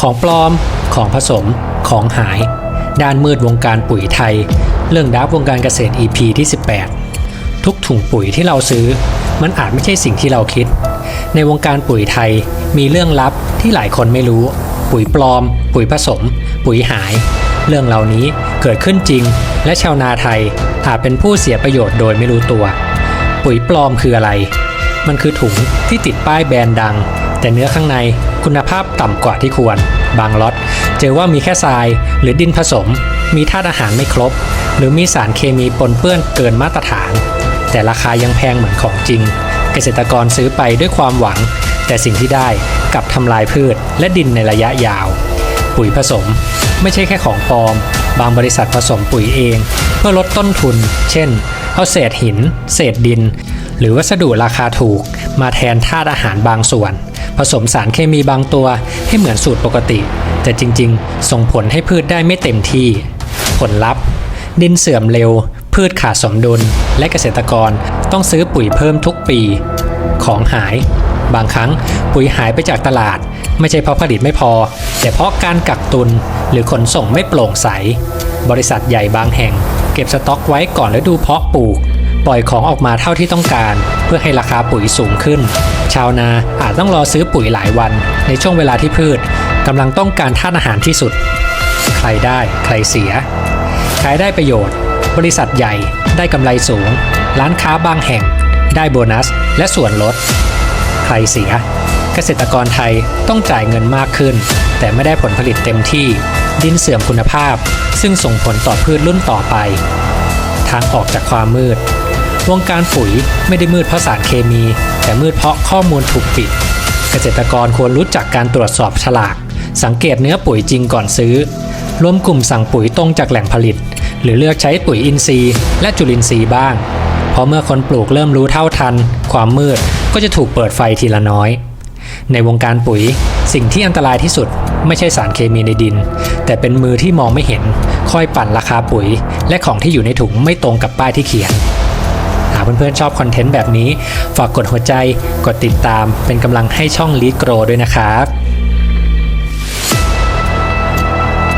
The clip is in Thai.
ของปลอม ของผสม ของหาย ด้านมืดวงการปุ๋ยไทย เรื่องดับวงการเกษตร EP ที่ 18 ทุกถุงปุ๋ยที่เราซื้อ มันอาจไม่ใช่สิ่งที่เราคิด ในวงการปุ๋ยไทยมีเรื่องลับที่หลายคนไม่รู้ ปุ๋ยปลอม ปุ๋ยผสม ปุ๋ยหาย เรื่องเหล่านี้เกิดขึ้นจริง และชาวนาไทยอาจเป็นผู้เสียประโยชน์โดยไม่รู้ตัว ปุ๋ยปลอมคืออะไร มันคือถุงที่ติดป้ายแบรนด์ดัง แต่เนื้อข้างในคุณภาพต่ำกว่าที่ควร บางล็อตเจอว่ามีแค่ทราย หรือดินผสม มีธาตุอาหารไม่ครบ หรือมีสารเคมีปนเปื้อนเกินมาตรฐาน แต่ราคายังแพงเหมือนของจริง เกษตรกรซื้อไปด้วยความหวัง แต่สิ่งที่ได้กลับทำลายพืช และดินในระยะยาว ปุ๋ยผสม ไม่ใช่แค่ของปลอม บางบริษัทผสมปุ๋ยเอง เพื่อลดต้นทุน เช่นเอาเศษหิน เศษดิน หรือวัสดุราคาถูก มาแทนธาตุอาหารบางส่วน ผสมสารเคมีบางตัวให้เหมือนสูตรปกติ แต่จริงๆ ส่งผลให้พืชได้ไม่เต็มที่ ผลลัพธ์ ดินเสื่อมเร็ว พืชขาดสมดุล และเกษตรกรต้องซื้อปุ๋ยเพิ่มทุกปี ของหาย บางครั้งปุ๋ยหายไปจากตลาด ไม่ใช่เพราะผลิตไม่พอ แต่เพราะการกักตุนหรือขนส่งไม่โปร่งใส บริษัทใหญ่บางแห่ง เก็บสต็อกไว้ก่อนฤดูเพาะปลูก ปล่อยของออกมาเท่าที่ต้องการ เพื่อให้ราคาปุ๋ยสูงขึ้น ชาวนาอาจต้องรอซื้อปุ๋ยหลายวัน ในช่วงเวลาที่พืชกำลังต้องการธาตุอาหารที่สุด ใครได้ใครเสีย ขายได้ประโยชน์ บริษัทใหญ่ได้กำไรสูง ร้านค้าบางแห่ง ได้โบนัส และส่วนลด ใครเสีย เกษตรกรไทยต้องจ่ายเงินมากขึ้น แต่ไม่ได้ผลผลิตเต็มที่ ดินเสื่อมคุณภาพ ซึ่งส่งผลต่อพืชรุ่นต่อไป ทางออกจากความมืด วงการปุ๋ยไม่ได้มืดเพราะสารเคมี แต่มืดเพราะข้อมูลถูกปิด เกษตรกรควรรู้จักการตรวจสอบฉลาก สังเกตเนื้อปุ๋ยจริงก่อนซื้อ รวมกลุ่มสั่งปุ๋ยตรงจากแหล่งผลิต หรือเลือกใช้ปุ๋ยอินทรีย์ และจุลินทรีย์บ้าง เพราะเมื่อคนปลูกเริ่มรู้เท่าทัน ความมืดก็จะถูกเปิดไฟทีละน้อย ในวงการปุ๋ยสิ่งที่อันตรายที่สุดไม่ใช่สารเคมีในดิน แต่เป็นมือที่มองไม่เห็นคอยปั่นราคาปุ๋ย และของที่อยู่ในถุงไม่ตรงกับป้ายที่เขียนากเพื่อนๆชอบคอนเทนต์แบบนี้ ฝากกดหัวใจ กดติดตาม เป็นกำลังให้ช่องลีดโกรด้วยนะครับ